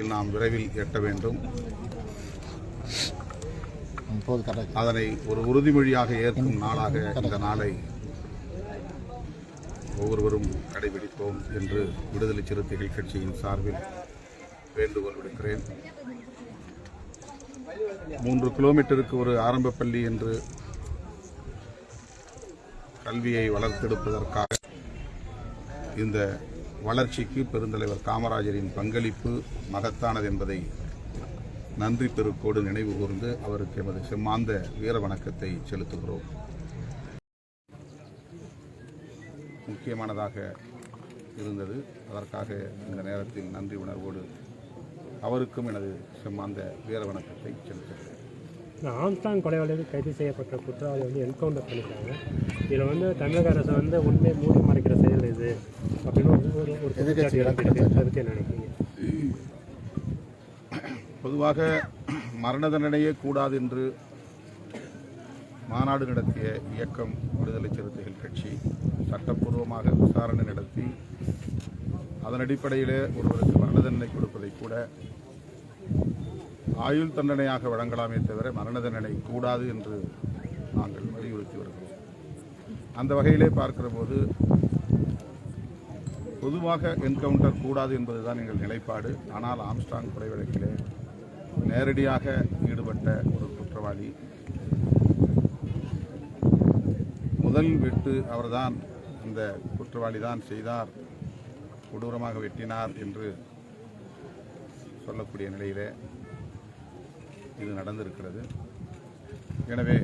நாம் விரைவில் எட்ட வேண்டும். அதனை ஒரு உறுதிமொழியாக ஏற்கும் நாளாக இந்த நாளை ஒவ்வொருவரும் கடைபிடிப்போம் என்று விடுதலை சிறுத்தைகள் கட்சியின் சார்பில் வேண்டுகோள் விடுக்கிறேன். மூன்று கிலோமீட்டருக்கு ஒரு ஆரம்ப பள்ளி என்று கல்வியை வளர்த்தெடுப்பதற்காக இந்த வளர்ச்சிக்கு பெருந்தலைவர் காமராஜரின் பங்களிப்பு மகத்தானது என்பதை நன்றி பெருக்கோடு நினைவு கூர்ந்து அவருக்கு எமது செம்மாந்த வீர வணக்கத்தை செலுத்துகிறோம். முக்கியமானதாக இருந்தது. அதற்காக இந்த நேரத்தில் நன்றி உணர்வோடு அவருக்கும் எனது செம்மாந்த வீர வணக்கத்தை செலுத்துகிறேன். இந்த ஆம்ஸ்டாங் கொலை வழக்கில் கைது செய்யப்பட்ட குற்றவாளி வந்து என்கவுண்டர் பண்ணிட்டாங்க. இதில் வந்து தமிழக அரசு வந்து உண்மையை மூடி மறைக்கிற செயல் இது. அப்படின்னு ஒரு ஒரு கருத்து நினைக்கிறீங்க? பொதுவாக மரண தண்டனையே கூடாது என்று மாநாடு நடத்திய இயக்கம் விடுதலை சிறுத்தைகள் கட்சி சட்டப்பூர்வமாக விசாரணை நடத்தி அதன் அடிப்படையிலே ஒருவருக்கு மரண தண்டனை கொடுப்பதை கூட ஆயுள் தண்டனையாக வழங்கலாமே தவிர மரண தண்டனை கூடாது என்று நாங்கள் வலியுறுத்தி வருகிறோம். அந்த வகையிலே பார்க்கிற போது பொதுவாக என்கவுண்டர் கூடாது என்பதுதான் எங்கள் நிலைப்பாடு. ஆனால் ஆம்ஸ்டாங் கொலை வழக்கிலே நேரடியாக ஈடுபட்ட ஒரு குற்றவாளி முதல் வெட்டு அவர்தான் அந்த குற்றவாளி தான் செய்தார் கொடூரமாக வெட்டினார் என்று சொல்லக்கூடிய நிலையிலே இது நடந்திருக்கிறது. எனவே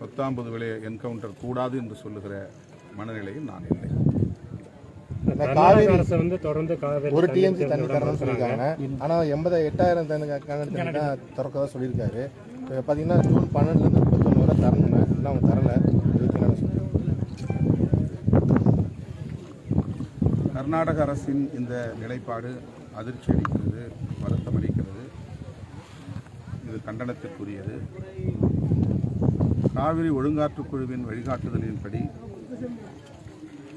பத்தாம்பது விலை என்கவுண்டர் கூடாது என்று சொல்லுகிற மனநிலையில் நான் இல்லை. வந்து தொடர்ந்து ஒரு டிஎம்சி தண்ணி தரணும்னு. சொல்லியிருக்காங்க. ஆனால் எண்பது எட்டாயிரம் தண்ணி திறக்கதா சொல்லியிருக்காரு. பார்த்தீங்கன்னா ஜூன் பன்னெண்டுலேருந்து முப்பத்தொன்று வரை தரணுங்க இன்னும் அவங்க தரல? கர்நாடக அரசின் இந்த நிலைப்பாடு அதிர்ச்சி அளிக்கிறது வருத்தம் அளிக்கிறது. இது கண்டனத்திற்குரியது. காவிரி ஒழுங்காற்றுக் குழுவின் வழிகாட்டுதலின்படி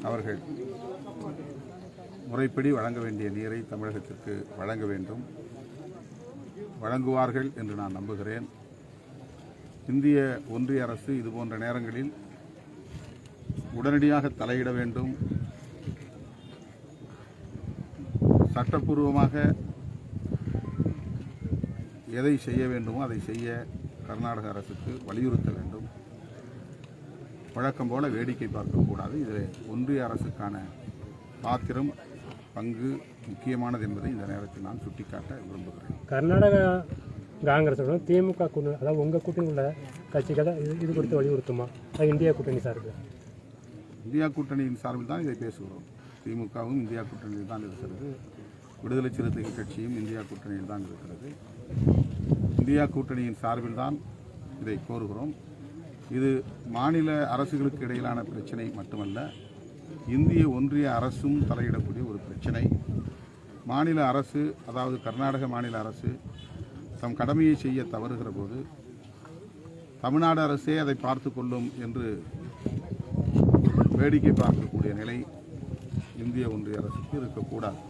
அவர்கள் முறைப்படி வழங்க வேண்டிய நீரை தமிழகத்திற்கு வழங்க வேண்டும். வழங்குவார்கள் என்று நான் நம்புகிறேன். இந்திய ஒன்றிய அரசு இதுபோன்ற நேரங்களில் உடனடியாக தலையிட வேண்டும். சட்டப்பூர்வமாக எதை செய்ய வேண்டுமோ அதை செய்ய கர்நாடக அரசுக்கு வலியுறுத்த வேண்டும். வழக்கம் போல வேடிக்கை பார்க்கக்கூடாது இதில் ஒன்றிய அரசுக்கான பாத்திரம் பங்கு முக்கியமானது என்பதை இந்த நேரத்தில் நான் சுட்டிக்காட்ட விரும்புகிறேன். கர்நாடகா காங்கிரஸோட திமுக கூட்டணி அதாவது உங்கள் கூட்டணி உள்ள கட்சிகள் இது இது குறித்து வலியுறுத்துமா? அது இந்தியா கூட்டணி சார்பில் இந்தியா கூட்டணியின் சார்பில் தான் இதை பேசுகிறோம். திமுகவும் இந்தியா கூட்டணியில் தான் இருக்கிறது. விடுதலை சிறுத்தைகள் கட்சியும் இந்தியா கூட்டணியில் தான் இருக்கிறது. இந்தியா கூட்டணியின் சார்பில் தான் இதை கோருகிறோம். இது மாநில அரசுகளுக்கு இடையிலான பிரச்சனை மட்டுமல்ல இந்திய ஒன்றிய அரசும் தலையிடக்கூடிய ஒரு பிரச்சனை. மாநில அரசு அதாவது கர்நாடக மாநில அரசு தம் கடமையை செய்ய தவறுகிற போது தமிழ்நாடு அரசே அதை பார்த்து கொள்ளும் என்று வேடிக்கை பார்க்கக்கூடிய நிலை இந்திய ஒன்றிய அரசுக்கு இருக்கக்கூடாது.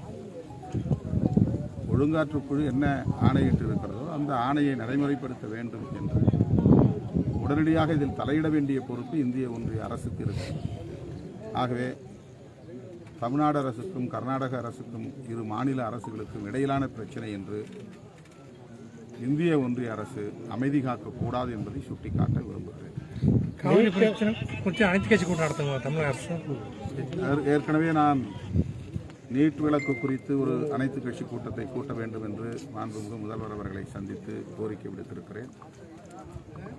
ஒழுங்காற்றுக்குழு என்ன ஆணையிட்டு இருக்கிறதோ அந்த ஆணையை நடைமுறைப்படுத்த வேண்டும் என்று உடனடியாக இதில் தலையிட வேண்டிய பொறுப்பு இந்திய ஒன்றிய அரசுக்கு இருக்கிறது. ஆகவே தமிழ்நாடு அரசுக்கும் கர்நாடக அரசுக்கும் இரு மாநில அரசுகளுக்கும் இடையிலான பிரச்சனை என்று இந்திய ஒன்றிய அரசு அமைதி காக்கக்கூடாது என்பதை சுட்டிக்காட்ட விரும்புகிறேன். அனைத்து கட்சி கூட்டம் நடத்துங்க தமிழக அரசு? ஏற்- ஏற்கனவே நான் நீட் விளக்கு குறித்து ஒரு அனைத்து கட்சி கூட்டத்தை கூட்ட வேண்டும் என்று மாண்புமிகு முதல்வர் அவர்களை சந்தித்து கோரிக்கை விடுத்திருக்கிறேன்.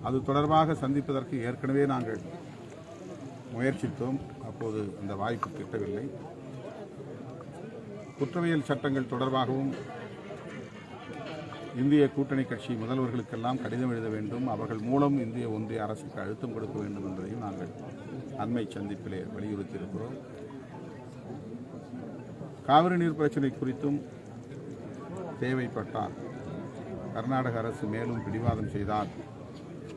அது தொடர்பாக சந்திப்பதற்கு ஏற்கனவே நாங்கள் முயற்சித்தோம். அப்போது அந்த வாய்ப்பு கிட்டவில்லை. குற்றவியல் சட்டங்கள் தொடர்பாகவும் இந்திய கூட்டணி கட்சி முதல்வர்களுக்கெல்லாம் கடிதம் எழுத வேண்டும். அவர்கள் மூலம் இந்திய ஒன்றிய அரசுக்கு அழுத்தம் கொடுக்க வேண்டும் என்பதையும் நாங்கள் அண்மை சந்திப்பிலே வலியுறுத்தியிருக்கிறோம். காவிரி நீர் பிரச்சனை குறித்தும் தேவைப்பட்டால் கர்நாடக அரசு மேலும் பிடிவாதம் செய்தால்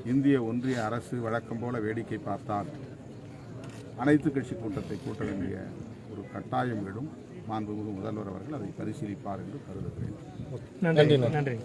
இந்திய ஒன்றிய அரசு வழக்கம் போல வேடிக்கை பார்த்தால் அனைத்து கட்சி கூட்டத்தை கூட்ட வேண்டிய ஒரு கட்டாயம் எழும். மாண்புமிகு முதல்வர் அவர்கள் அதை பரிசீலிப்பார் என்று கருதுகிறேன். நன்றி. நன்றி.